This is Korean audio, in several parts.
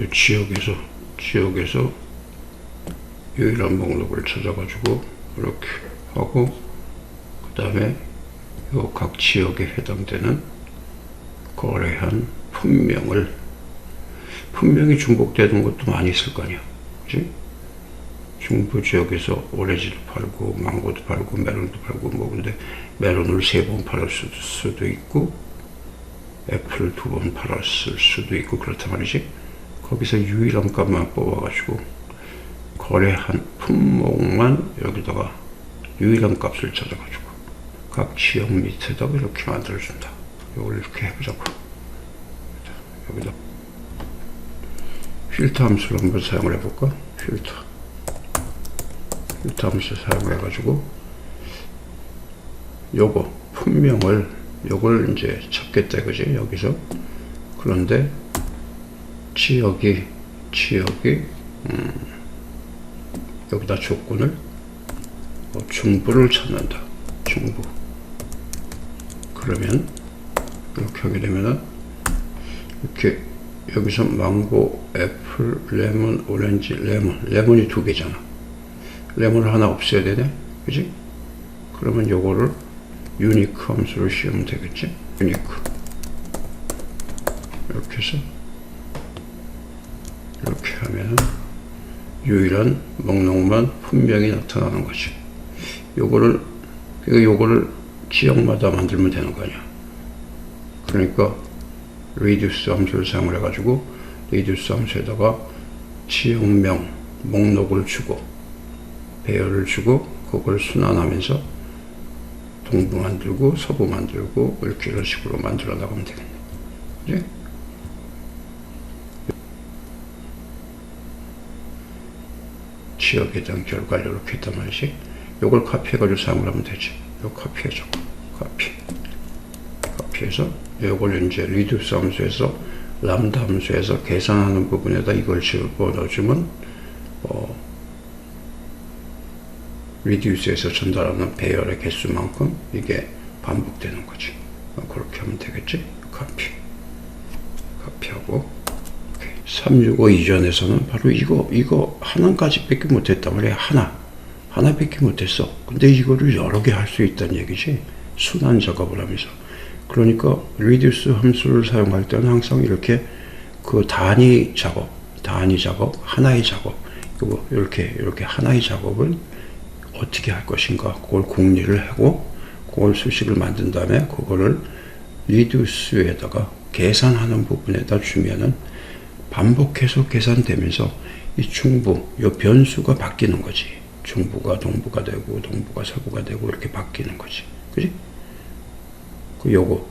이 지역에서 지역에서 유일한 목록을 찾아가지고 이렇게 하고 그 다음에 요 각 지역에 해당되는 거래한 품명을 품명이 중복되는 것도 많이 있을 거 아니야. 그지 중부 지역에서 오렌지도 팔고 망고도 팔고 메론도 팔고 뭐 근데 메론을 세 번 팔을 수도, 있고 애플을 두 번 팔았을 수도 있고 그렇단 말이지 거기서 유일한 값만 뽑아가지고 거래한 품목만 여기다가 유일한 값을 찾아가지고 각 지역 밑에다가 이렇게 만들어준다. 이걸 이렇게 해보자고. 자, 여기다 필터 함수를 한번 사용을 해볼까? 필터. 필터 함수 사용해가지고 요거 품명을 요걸 이제 찾겠다 그지? 여기서. 그런데 지역이 지역이 음, 여기다 조건을? 어, 중부를 찾는다. 중부. 그러면 이렇게 하게 되면은 이렇게 여기서 망고, 애플, 레몬, 오렌지, 레몬. 레몬이 두 개잖아. 레몬을 하나 없애야 되네. 그지? 그러면 요거를 유니크 함수를 씌우면 되겠지? 유니크. 이렇게 해서 이렇게 하면 유일한 목록만 분명히 나타나는 거지 요거를 그러니까 요거를 지역마다 만들면 되는 거 아니야 그러니까 reduce 함수를 사용을 해가지고 reduce 함수에다가 지역명 목록을 주고 배열을 주고 그걸 순환하면서 동부 만들고 서부 만들고 이렇게 이런 식으로 만들어 나가면 되겠네. 그지? 지역에 대한 결과를 이렇게 했단 말이지. 요걸 카피해가지고 사용을 하면 되지. 요 카피해줘. 카피. 카피해서 요걸 이제 리듀스 함수에서 람다 함수에서 계산하는 부분에다 이걸 집어 넣어주면 어, 리듀스에서 전달하는 배열의 개수만큼 이게 반복되는 거지. 어, 그렇게 하면 되겠지? 카피. 카피하고. 365 이전에서는 바로 이거, 이거 하나까지 뺏기 못했단 말이야. 하나. 하나 뺏기 못했어. 근데 이거를 여러 개 할 수 있다는 얘기지. 순환 작업을 하면서. 그러니까 reduce 함수를 사용할 때는 항상 이렇게 그 단위 작업, 단위 작업, 하나의 작업, 요거 이렇게 이렇게 하나의 작업을 어떻게 할 것인가 그걸 공리를 하고 그걸 수식을 만든 다음에 그거를 리듀스에다가 계산하는 부분에다 주면은 반복해서 계산되면서 이 중부 요 변수가 바뀌는 거지. 중부가 동부가 되고 동부가 서부가 되고 이렇게 바뀌는 거지. 그지? 그 요거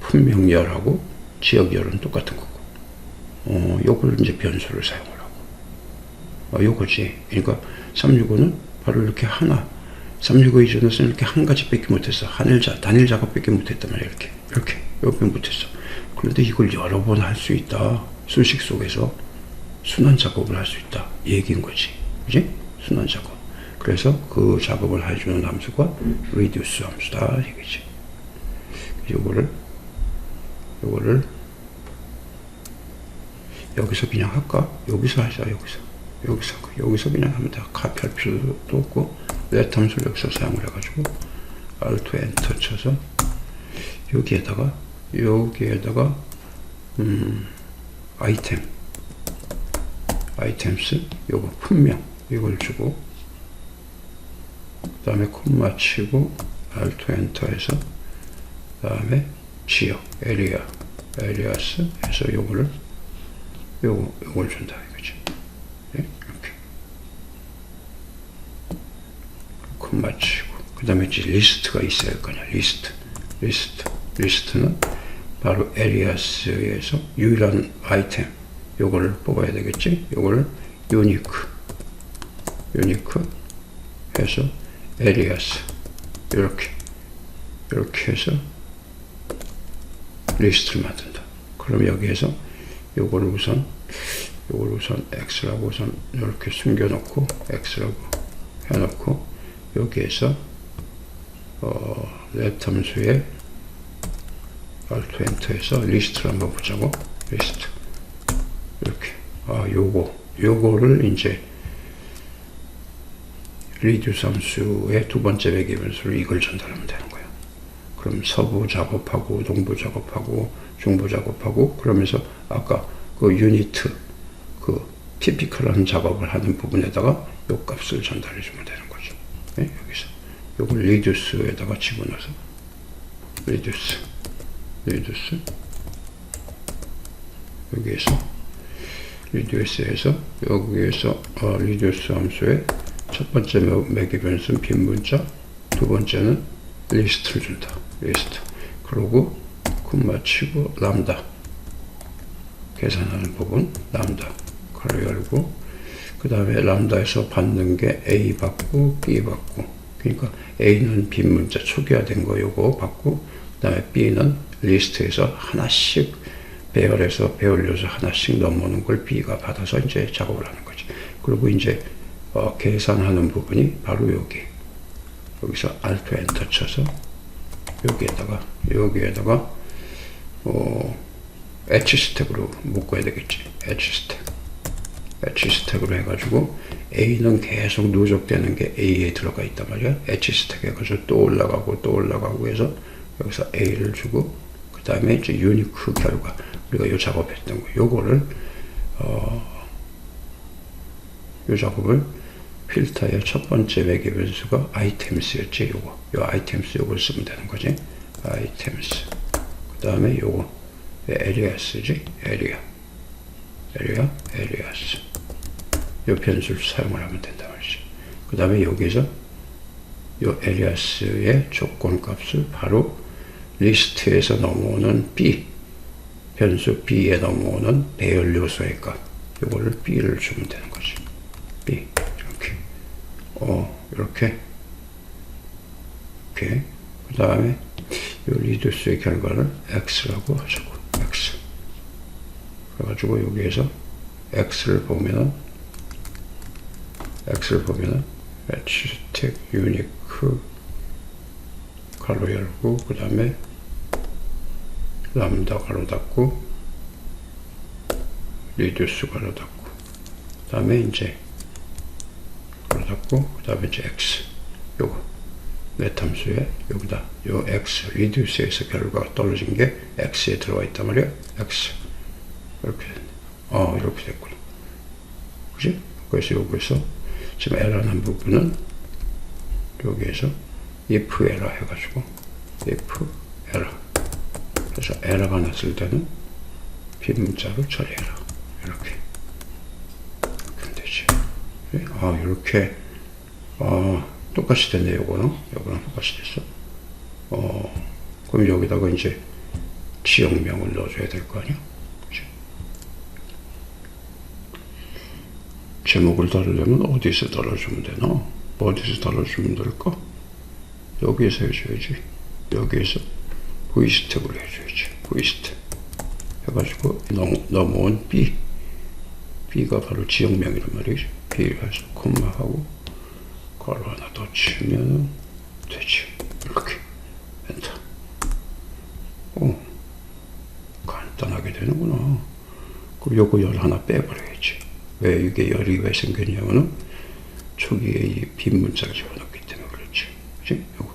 품명열하고 지역열은 똑같은 거고. 어 요걸 이제 변수를 사용을 하고. 어 요거지. 그러니까 365는 바로 이렇게 하나 365 이전에서는 이렇게 한 가지 뺏기 못했어. 한일 자 단일 작업 뺏기 못했단 말이야 이렇게. 이렇게. 이렇게 못했어 그런데 이걸 여러 번 할 수 있다. 수식 속에서 순환 작업을 할 수 있다. 얘기인 거지. 그지? 순환 작업. 그래서 그 작업을 해주는 함수가 reduce 함수다. 얘기지. 요거를 요거를 여기서 그냥 할까? 여기서 하자 여기서. 여기서 여기서 그냥 하면 돼. 카피할 필요도 없고 let 함수를 여기서 사용을 해가지고 alt 엔터 쳐서 여기에다가 여기에다가 음, 아이템. 아이템스. 요거 품명. 이걸 주고. 그 다음에 콤마 치고 alt 엔터해서 그 다음에 지역 에리아 에리아스 해서 요거를 요거 요걸 준다 이거지. 네? 이렇게. 콤마 치고. 그 다음에 리스트가 있어야 할 거냐 리스트. 리스트. 리스트는 바로 에리아스에서 유일한 아이템 요거를 뽑아야 되겠지? 요거를 유니크 유니크 해서 에리아스 이렇게 이렇게 해서 리스트를 만든다. 그럼 여기에서 요거를 우선 요걸 우선 x라고 우선 이렇게 숨겨 놓고 x라고 해 놓고 여기에서 어, 랩 함수에 alt 엔터에서 리스트를 한번 보자고 리스트 이렇게 아 요거 요거를 이제 리듀스 함수의 두 번째 배기 변수로 이걸 전달하면 되는 거예요. 그럼 서부 작업하고 동부 작업하고 중부 작업하고 그러면서 아까 그 유니트 그 티피컬한 작업을 하는 부분에다가 요 값을 전달해 주면 되는 거죠. 네? 여기서 요걸 리듀스에다가 집어넣어서 리듀스 리듀스 여기에서 리듀스에서 여기에서 어, 리듀스 함수의 첫 번째 매개 변수는 빈 문자 두 번째는 리스트를 준다. 리스트. 그리고 콤마 치고 람다. 계산하는 부분 람다. 가로 열고 그 다음에 람다에서 받는 게 A 받고 B 받고. 그러니까 A는 빈 문자 초기화된 거 요거 받고 그 다음에 B는 리스트에서 하나씩 배열해서 배열려서 하나씩 넘어오는 걸 B가 받아서 이제 작업을 하는 거지. 그리고 이제 어, 계산하는 부분이 바로 여기. 여기서 알트 엔터 쳐서 여기에다가 여기에다가 어, 엣지 스택으로 묶어야 되겠지. 엣지 스택. 엣지 스택으로 해가지고 A는 계속 누적되는 게 A에 들어가 있단 말이야. 엣지 스택 해가지고 또 올라가고 또 올라가고 해서 여기서 A를 주고 그 다음에 이제 유니크 결과 우리가 요 작업했던 거 요거를 어, 요 작업을 필터의 첫 번째 매개 변수가 아이템스였지 요거. 요 아이템스 요걸 쓰면 되는 거지. 아이템스. 그 다음에 요거. 에리아스지? 에리아. 에리아 에리아스. 요 변수를 사용을 하면 된다 말이지. 그 다음에 여기서 요 에리아스의 조건 값을 바로 리스트에서 넘어오는 B 변수 B에 넘어오는 배열 요소의 값. 요거를 B를 주면 되는 거지. B 이렇게. 어 이렇게. 이렇게. 그 다음에 요 리듀스의 결과를 X라고 하자고. X. 그래가지고 여기에서 X를 보면은 X를 보면은 H스택 유니크 가로 열고 그 다음에 람다 가로 닫고 리듀스 가로 닫고 그 다음에 이제 가로 닫고 그 다음에 이제 X. 요거 넷함수에 여기다 요 X 리듀스에서 결과가 떨어진 게 X에 들어가 있단 말이야 X. 이렇게. 됐네 어 이렇게 됐구나. 그지? 그래서 여기서 지금 에러 난 부분은 여기에서 if 에러 해가지고 if 에러 그래서 에러가 났을 때는 빈 문자로 처리해라 이렇게 그럼 되지. 아 이렇게. 아 똑같이 됐네 요거는 요거는 똑같이 됐어. 어 그럼 여기다가 이제 지역명을 넣어줘야 될 거 아니야 그치? 제목을 다루려면 어디서 달아주면 되나 어디서 달아주면 될까? 여기에서 해줘야지. 여기에서 V스택으로 해줘야지. V스택. 해가지고 넘, 넘어온 B. B가 바로 지역명이란 말이지. B를 해서 콤마하고 가로 하나 더 치면 되지. 이렇게. 엔터. 오. 간단하게 되는구나. 그럼 요거 열 하나 빼버려야지 왜 이게 열이 왜 생겼냐면은 초기에 이 빈 문자를 집어넣기 때문에 그렇지 그치? 요거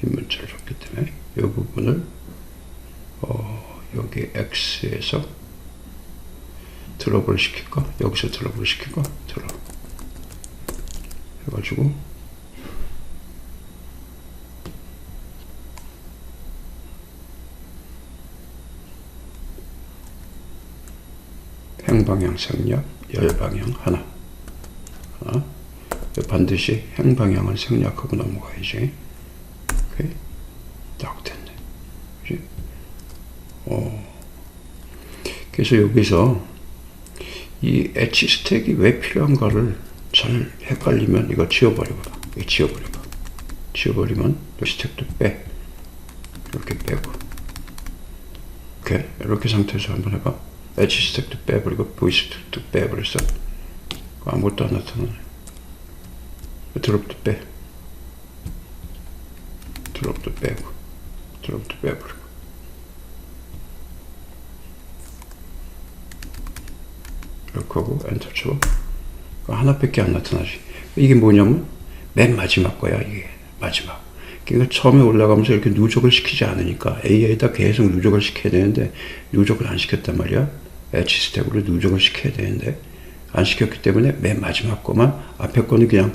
빈 문자를 줬기 때문에 이 부분을 어, 여기 X에서 드롭을 시킬까? 여기서 드롭을 시킬까? 드롭 해가지고 행방향 생략, 열방향 하나 하나 반드시 행방향을 생략하고 넘어가야지 오케이 딱 됐네 그치? 어 그래서 여기서 이 엣지 스택이 왜 필요한가를 잘 헷갈리면 이거 지워버려봐. 이거 지워버려봐. 지워버리면 이 스택도 빼. 이렇게 빼고. 이렇게, 이렇게 상태에서 한번 해봐. 엣지 스택도 빼버리고, 보이 스택도 빼버렸어. 아무것도 안 나타나네. 드롭도 빼. 드롭도 빼고. 드롭도 빼버리고. 이렇게 하고 엔터 쳐. 하나밖에 안 나타나지. 이게 뭐냐면 맨 마지막 거야 이게 마지막. 그러니까 처음에 올라가면서 이렇게 누적을 시키지 않으니까 AI에다 계속 누적을 시켜야 되는데 누적을 안 시켰단 말이야. 엣지 스택으로 누적을 시켜야 되는데 안 시켰기 때문에 맨 마지막 거만 앞에 거는 그냥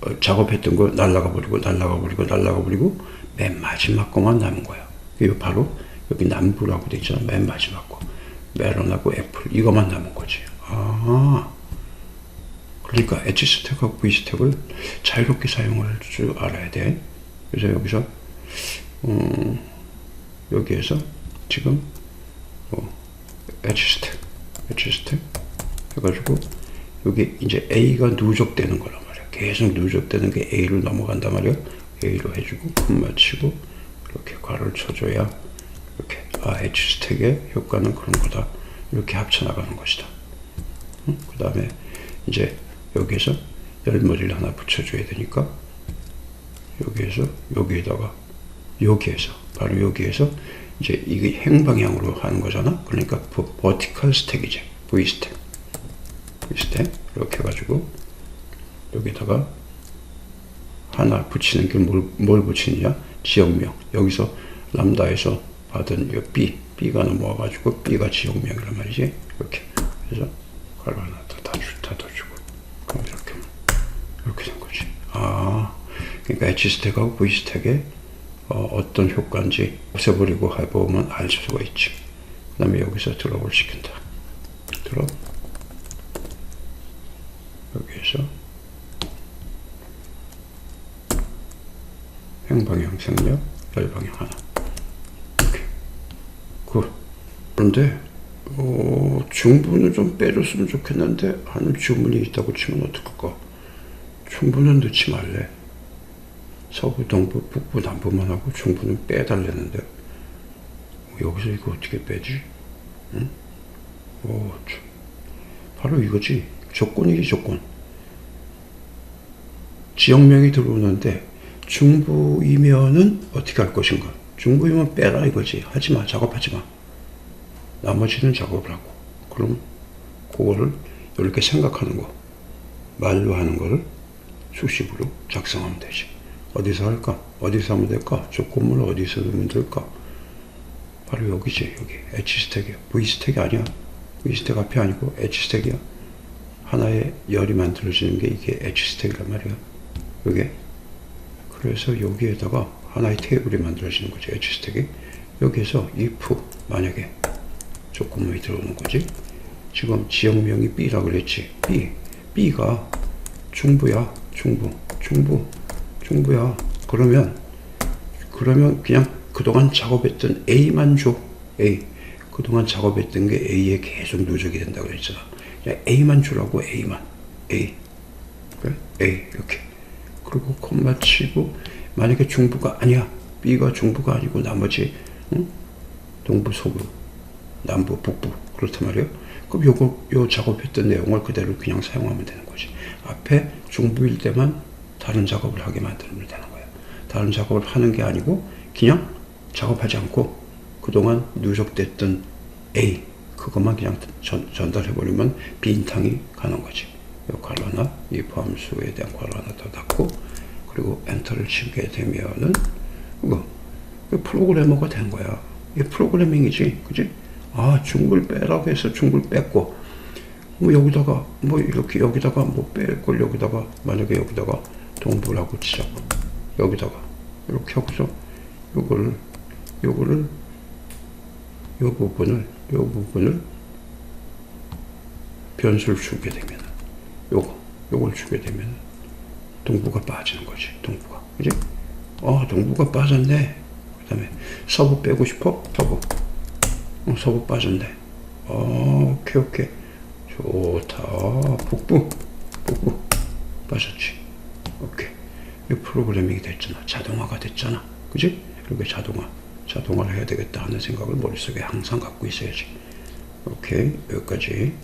어, 작업했던 거 날라가 버리고 날라가 버리고 날라가 버리고 맨 마지막 거만 남은 거야. 이거 바로 여기 남부라고 돼 있잖아. 맨 마지막 거. 멜론하고 애플 이거만 남은 거지. 아. 그러니까 엣지 스택하고 V 스택을 자유롭게 사용할 줄 알아야 돼. 그래서 여기서 음, 여기에서 지금 뭐 엣지 스택 해가지고 여기 이제 A가 누적되는 거란 말이야. 계속 누적되는 게 A로 넘어간단 말이야. A로 해주고 콤마 치고 이렇게 괄호를 쳐줘야 이렇게 아 스택의 효과는 그런 거다. 이렇게 합쳐 나가는 것이다. 응? 그 다음에 이제 여기에서 열머리를 하나 붙여줘야 되니까 여기에서 여기에다가 여기에서 바로 여기에서 이제 이게 행방향으로 하는 거잖아. 그러니까 버티컬 스택이지. V 스택. V 스택 이렇게 해가지고 여기다가 하나 붙이는 게 뭘 뭘 붙이느냐? 지역명. 여기서 람다에서 받은 이 B, B가 넘어와가지고 B가 지역명이란 말이지. 이렇게 그래서 가로 하나 더다주고 그럼 이렇게 이렇게 된 거지. 아, 그러니까 H 스택하고 V 스택의 어, 떤 효과인지 없애버리고 해보면 알 수가 있지. 그 다음에 여기서 드롭을 시킨다. 드롭. 여기에서 행방향 생략, 열방향 하나. 이렇게. 그, 그런데, 어, 중부는 좀 빼줬으면 좋겠는데, 하는 주문이 있다고 치면 어떡할까? 중부는 넣지 말래. 서부, 동부, 북부, 남부만 하고 중부는 빼달라는데 어, 여기서 이거 어떻게 빼지? 응? 오, 참. 바로 이거지. 조건이지 조건. 지역명이 들어오는데 중부이면은 어떻게 할 것인가? 중부이면 빼라 이거지. 하지 마. 작업하지 마. 나머지는 작업을 하고. 그럼 그거를 이렇게 생각하는 거. 말로 하는 거를 수식으로 작성하면 되지. 어디서 할까? 어디서 하면 될까? 조건물 어디서 넣으면 될까? 바로 여기지, 여기. H 스택이야. V 스택이 아니야. V 스택 앞이 아니고 H 스택이야. 하나의 열이 만들어지는 게 이게 H 스택이란 말이야. 여기. 그래서 여기에다가 하나의 테이블이 만들어지는 거지, H 스택이. 여기에서 if, 만약에 조건물이 들어오는 거지. 지금 지역명이 B라고 그랬지. B. B가 중부야. 중부. 중부. 중부야. 그러면 그러면 그냥 그동안 작업했던 A만 줘. A. 그동안 작업했던 게 A에 계속 누적이 된다고 그랬잖아. 그냥 A만 주라고 A만. A. 그래? A 이렇게. 그리고 콤마 치고 만약에 중부가 아니야. B가 중부가 아니고 나머지 응? 동부, 서부, 남부, 북부 그렇단 말이에요. 그럼 요거 요 작업했던 내용을 그대로 그냥 사용하면 되는 거지. 앞에 중부일 때만 다른 작업을 하게 만들면 되는 거예요. 다른 작업을 하는 게 아니고 그냥 작업하지 않고 그동안 누적됐던 A 그것만 그냥 전, 전달해 버리면 빈탕이 가는 거지. 이 괄호 하나, 이 포함수에 대한 괄호 하나 더 닫고 그리고 엔터를 치게 되면은 이거 프로그래머가 된 거야. 이 프로그래밍이지, 그지? 아 중글 빼라고 해서 중글 뺐고 뭐 여기다가 뭐 이렇게 여기다가 뭐 뺄 걸 여기다가 만약에 여기다가 동부라고 치자고 여기다가 이렇게 하고서 요거를 요거를 요 부분을 요 부분을 변수를 주게 되면 요거 요걸 주게 되면 동부가 빠지는 거지 동부가. 그지? 어 동부가 빠졌네. 그 다음에 서부 빼고 싶어? 서부. 어, 서부 빠졌네. 어 오케이 오케이. 좋다. 북부. 북부. 빠졌지 오케이. 이 프로그래밍이 됐잖아. 자동화가 됐잖아. 그지? 이렇게 자동화 자동화를 해야 되겠다 하는 생각을 머릿속에 항상 갖고 있어야지. 오케이. 여기까지